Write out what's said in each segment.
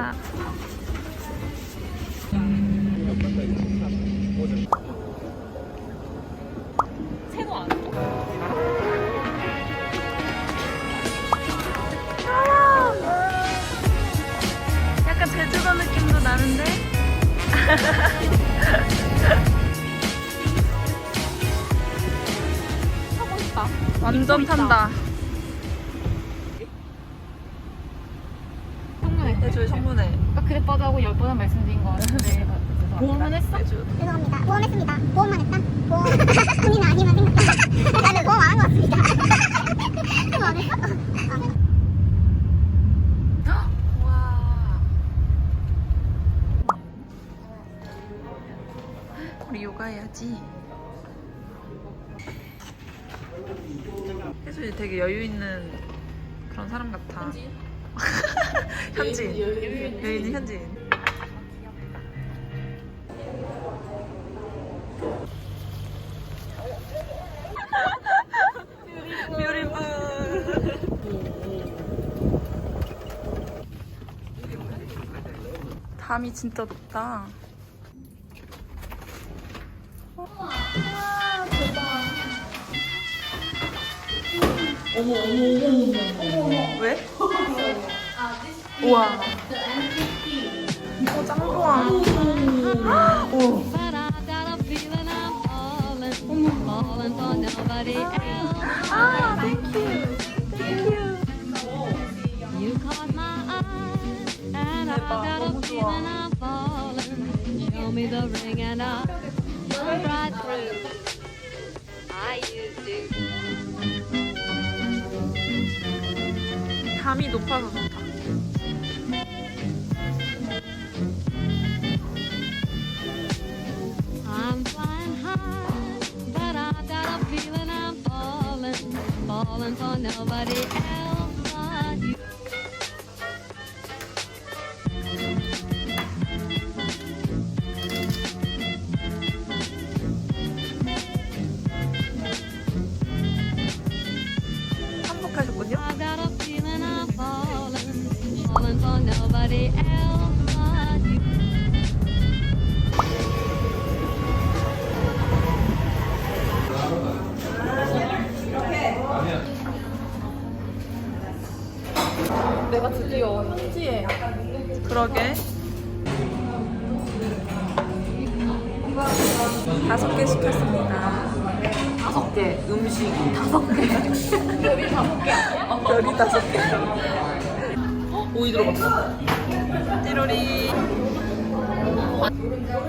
갑시 우리 요가 해야지. 혜준이 되게 여유 있는 그런 사람 같아. 현지인. 여유 있는. 뷰리풀. 담이 진짜 높다. 어머 어머 어머 어머 왜? 우와. 어, 짱 좋아. 오. But I got a feeling I'm falling, falling for nobody else. 아, thank you. Thank you. You caught my eye, and I 대박, got a 너무 좋아. feeling I'm falling. Show me the ring, and I'll run right through. I used to. 담이 높아서 좋다. I'm flying high, but I got a feeling I'm falling, falling for nobody else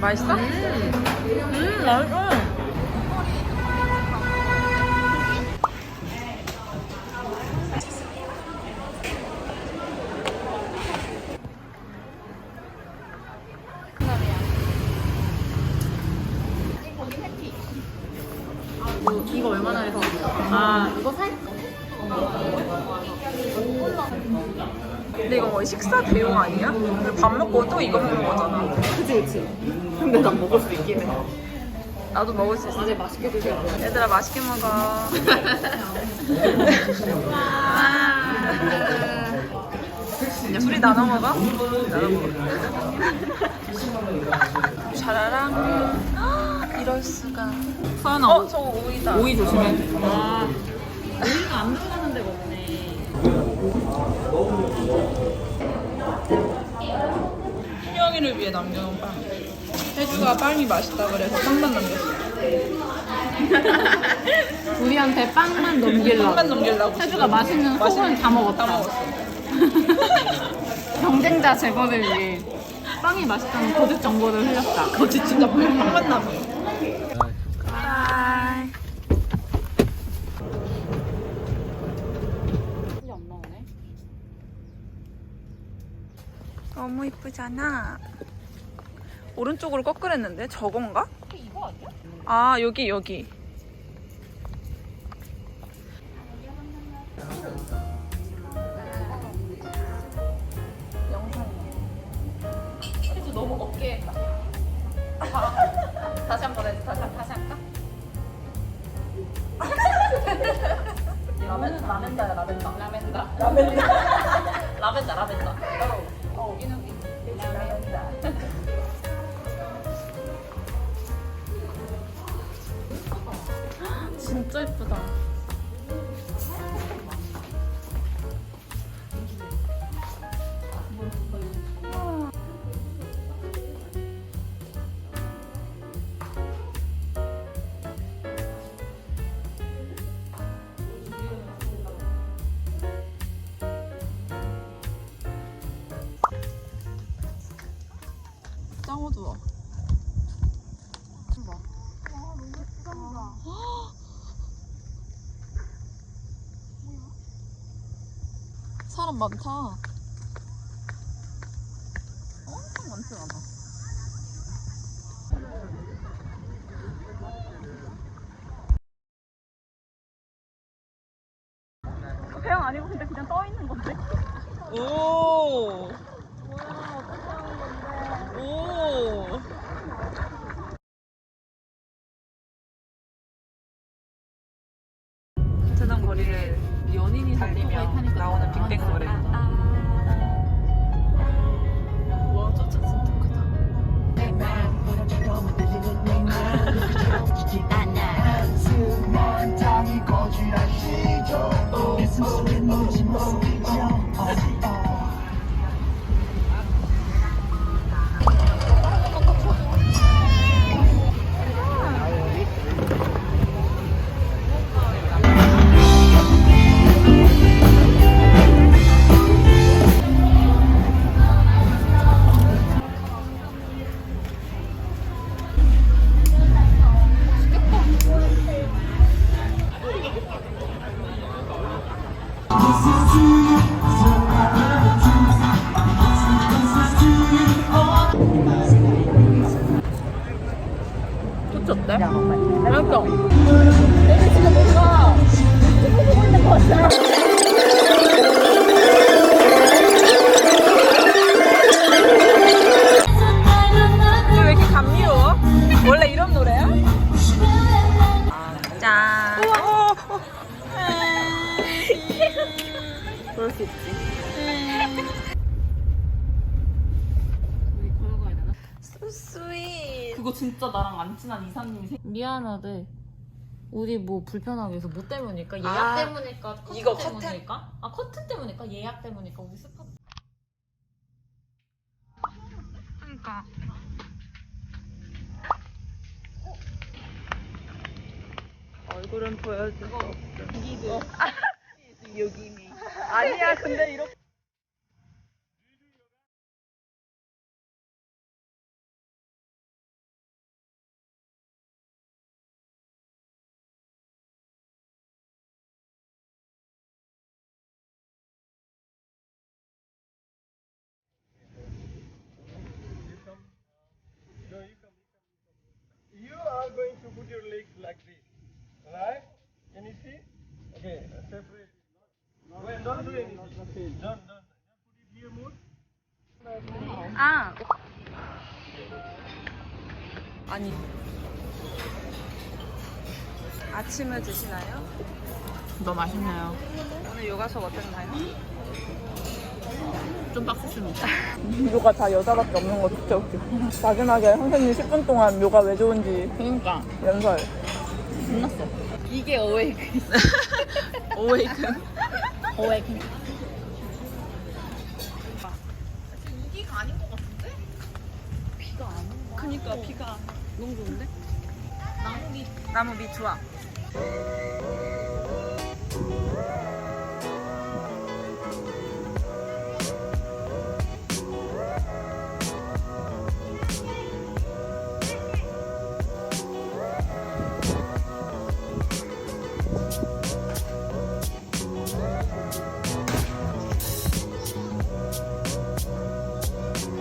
맛있어? 음 맛있어 이거 얼마나 해서? 아 이거 살? 근데 이거 뭐 식사 대용 아니야? 밥 먹고 또 이거 먹는 거잖아. 그치 그치 근데 난 먹을 수 있긴 해 나도 먹을 수 있어. 맛있게 드세요 얘들아 맛있게 먹어. 이제 우리 나눠 먹어? 나눠 먹어. 샤라랑. 이럴 수가. 서연아 어, 저거 오이다. 오이 조심해 아 오이가 안 들어가는 데가 없네 희영이를 위해 남겨놓은 빵. 혜주가 빵이 맛있다 그래서 빵만 남겼어. 우리한테 빵만 넘기려고 빵만 넘기려고. 혜주가 맛있는 속은 다 먹었다 다 먹었어. 경쟁자 제거를 위해 빵이 맛있다는 거짓 정보를 흘렸다. 거짓 진짜 빵 맞나 봐. 바이. 안 나오네. 너무 이쁘잖아. 오른쪽으로 꺾으랬는데 저건가? 이거 아니야? 아 여기 여기. 그래도 너무 어깨에 다시 한 번 해. 다시 다시 할까? 라멘 라멘다야 라멘다. 라멘다. 라멘다. 라멘다 라멘다. 사람 많다. 엄청 많지 않아. 얘네 진짜 뭔가 유튜브 보고 있는 것 같아. 진짜 나랑 안 친한 이사님이 생... 미안하대. 우리 뭐 불편하게 해서 뭐 때문일까? 예약 아, 때문일까? 커튼 이거 커튼? 때문일까? 아 커튼 때문일까? 예약 때문일까? 우리 스파 그러니까. 얼굴은 보여줄 수 없어. 기드. 여기니. 아니야, 근데 이렇게. 드시나요? 너 맛있나요? 오늘 요가 수업 어땠나요? 좀 빡셌습니다. 묘가 다 여자밖에 없는 거 진짜 웃겨. 마지막에 선생님 10분 동안 묘가 왜 좋은지 그러니까 연설. 끝났어. 이게 어웨이크. 어웨이크. 우기가 아닌 것 같은데? 비가 아닌 거 그니까 비가. 너무 좋은데? 나무 밑 나무 밑 좋아.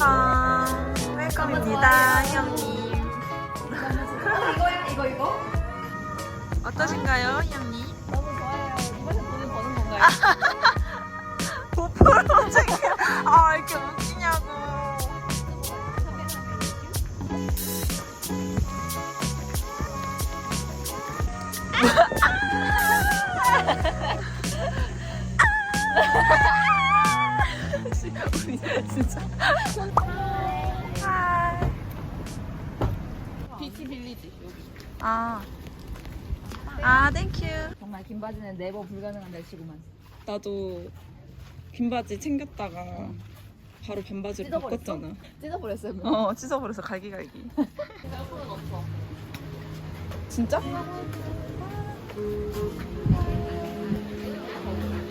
아, 웰컴입니다. 어떠신가요, 형님? 너무 좋아요. 이번에 돈을 버는 건가요? 바지는 네버 불가능한 날씨구만. 나도 긴 바지 챙겼다가 바로 반바지로 찢어버렸어? 바꿨잖아. 찢어버렸어요. 어, 찢어버려서 갈기갈기. 진짜? 예,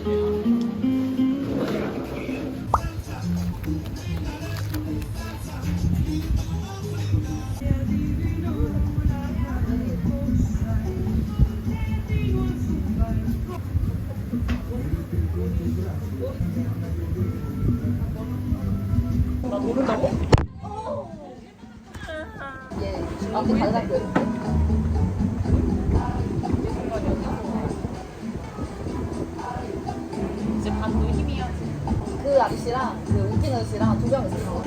아무튼 달라고요. 이제 반도 힘이야. 그 아저씨랑 그 웃긴 아저씨랑 두 명 있었어.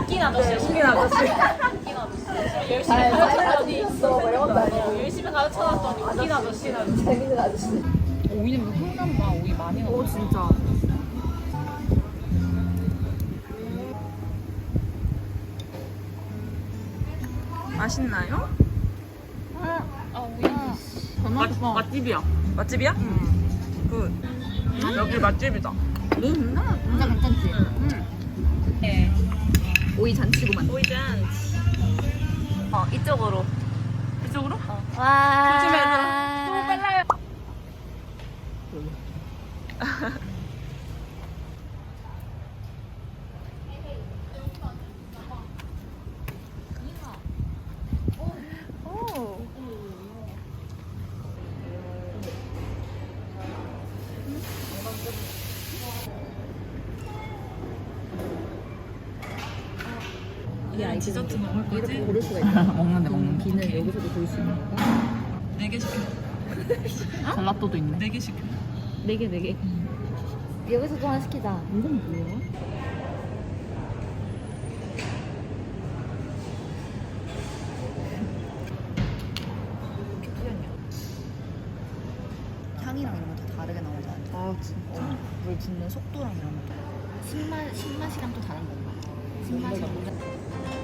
웃긴 아저씨. 웃긴 아저씨. 웃긴 아저씨. 열심히 가르쳐놨더니. 뭐. 열심히 가르쳐놨더니 웃긴 아저씨. 재밌는 아저씨. 오이는 흥남 봐. 오이 많이 넣어. 오 진짜. 맛있나요? 아 오이. 맛 맛집이야. 맛집이야? 응. 굿. 여기 맛집이다. 진짜 괜찮지. 네. 오이 잔치구만. 오이잔. 어, 이쪽으로. 이쪽으로? 와. 조심해서. 또 빨라요. 디저트 먹을 거지? 이렇게 고를 수가 있어. 먹는데 먹는 비는 여기서도 볼 수 있는 거. 네개 시켜. 젤라또도 있네. 네 개 시켜. 네 개, 네 개. 여기서도 하나 시키자. 이건 뭐야? 향이랑 이런 거 다 다르게 나오잖아. 아 진짜? 물 붓는 속도랑 이런 것도. 신맛 신맛이랑 또 다른 건가? 신맛이랑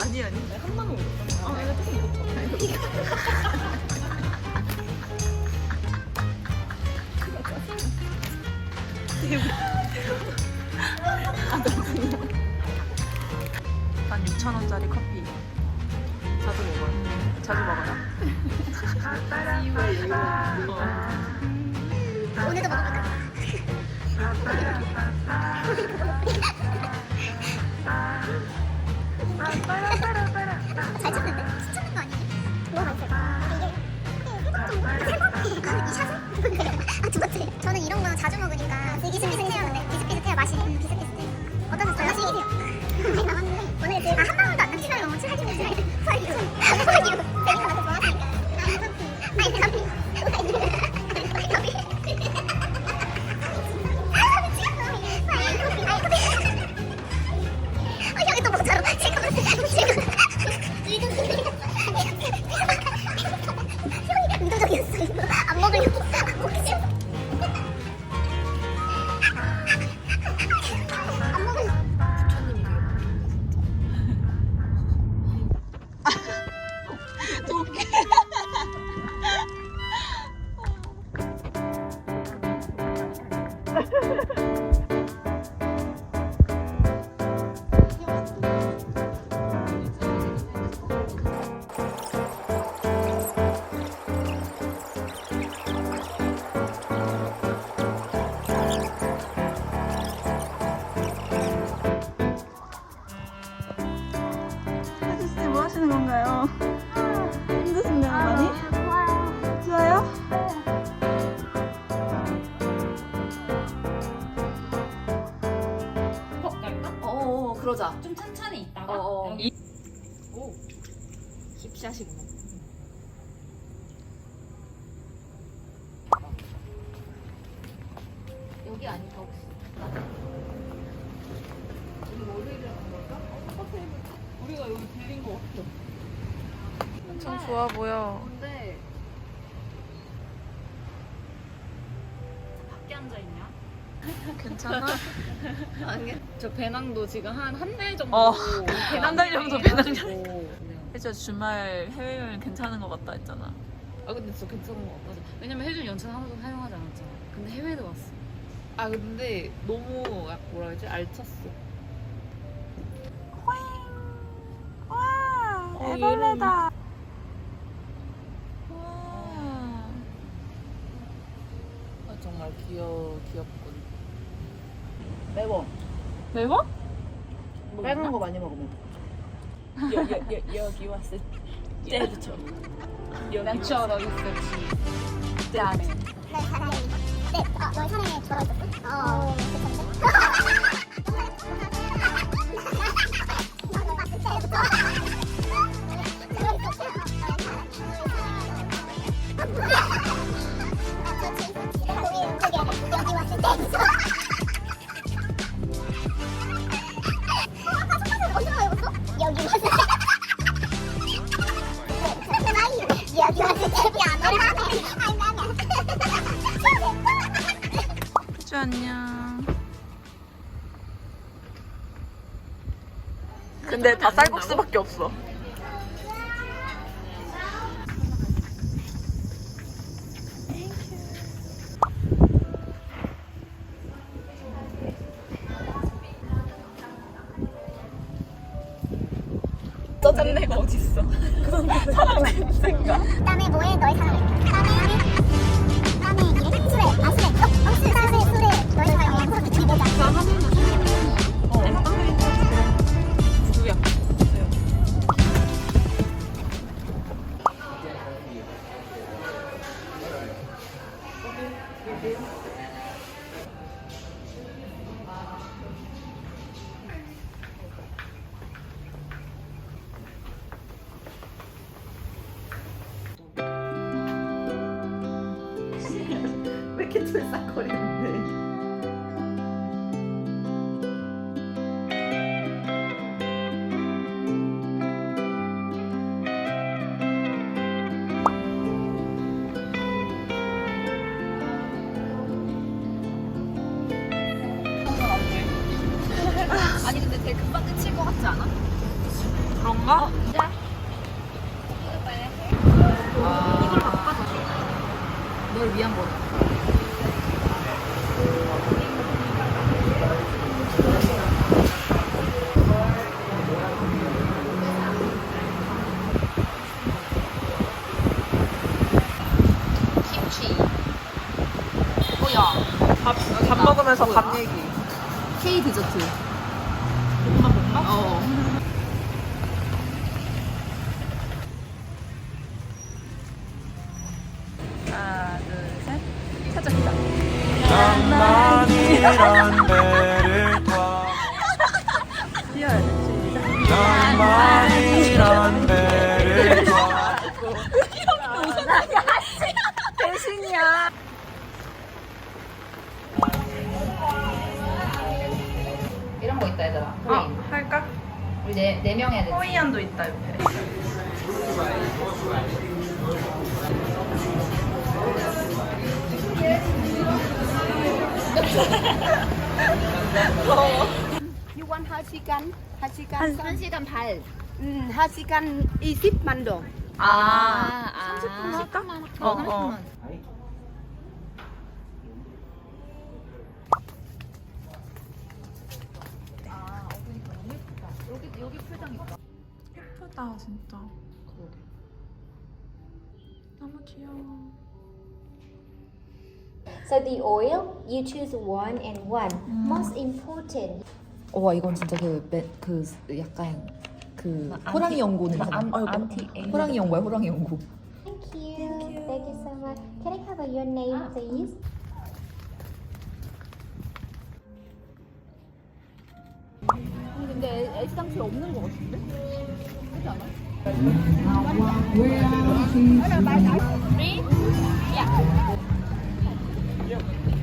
아니, 아니. 한 번은 먹었잖아. 아, 내가 조금 먹었잖아. 한 6,000원짜리 커피. 자주 먹어요. 자주 먹어요. 오늘도 먹어볼까? 비슷비슷해요. 비슷비슷해요. 맛이 비슷비슷해요. 어떠셨어요? 힙샷이구나. 여기 아닌가 혹시? 엄청 좋아 보여. 근데 밖에 앉아 있냐? 괜찮아? 아니 저 배낭도 지금 한 한 달 정도 어, 배낭 한달 정도 배낭. 혜주야 주말 해외 여행 괜찮은 것 같다 했잖아. 아 근데 진짜 괜찮은 것 같아. 왜냐면 혜준 연차 한 번도 사용하지 않았잖아. 근데 해외도 왔어. 아 근데 너무 약 뭐라 해야지 알찼어. 와, 어, 애벌레다. 와. 아, 정말 귀여 귀엽군. 매워. 매워? 빨간 거 많이 먹으면. 여, 여, 여, 여기 왔을 때부터. 나처럼 있었지. 짠. 네, 사랑해. 네, 어, 너의 사랑에 돌아 있었어? 어, 괜찮은데? 근데 다 쌀국수밖에 없어. 왜 이렇게 들싹거 먹으면서 밥 얘기. K 디저트. You want 1시간? 1시간? 한 시간 반. 음, 1시간 20만 동. 아, 아. 30분 할까? 어, 어, 어. 여기 여기 풀장 있다. 예쁘다, 진짜. 너무 귀여워. So the oil, you choose one and one. Most important, 와 이건 진짜 그, 매, 그 약간 그 호랑이 연고 냄새 나. 아이고, 호랑이 연고야 호랑이 연고. thank you. Thank you so much. Can I have your name, please? 어, 근데 애시당초 없는 거 같은데? 그렇지 않아?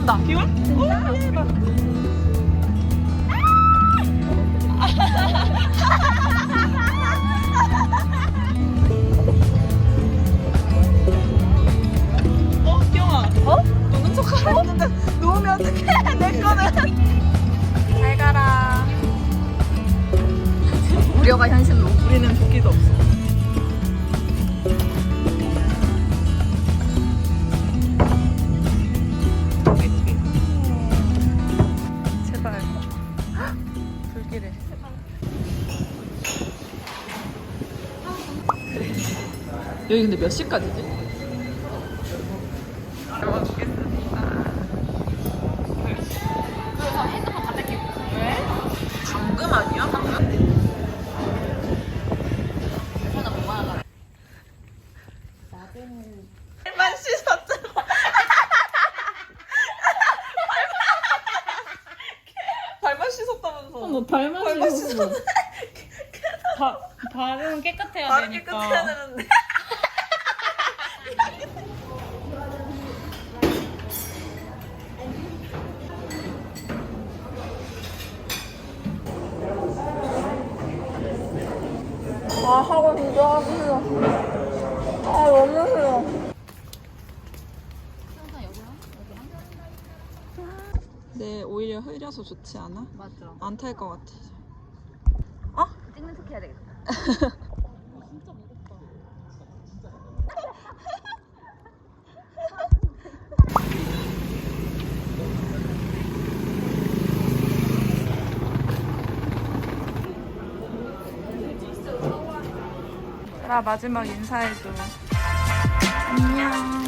온다. 비 올? 진짜? 오, 대박. 어, 기영아. 어? 노는 척 하는데 놓으면 어떡해? 내 거는. 잘 가라. 우려가 현실로. 우리는 조끼도 없어. 여기 근데 몇 시까지지? 방금 아니야? 방금? 발만 씻었잖아. 발만 씻었다면서. 너 발만 발만 씻었어. 바, 발은 깨끗해야 발을 되니까. 깨끗해야 되는데. 네, 오히려 흐려서 좋지 않아? 맞아. 안탈 것 같아. 찍는 척 해야 되겠다. 나 마지막 인사해줘. 안녕.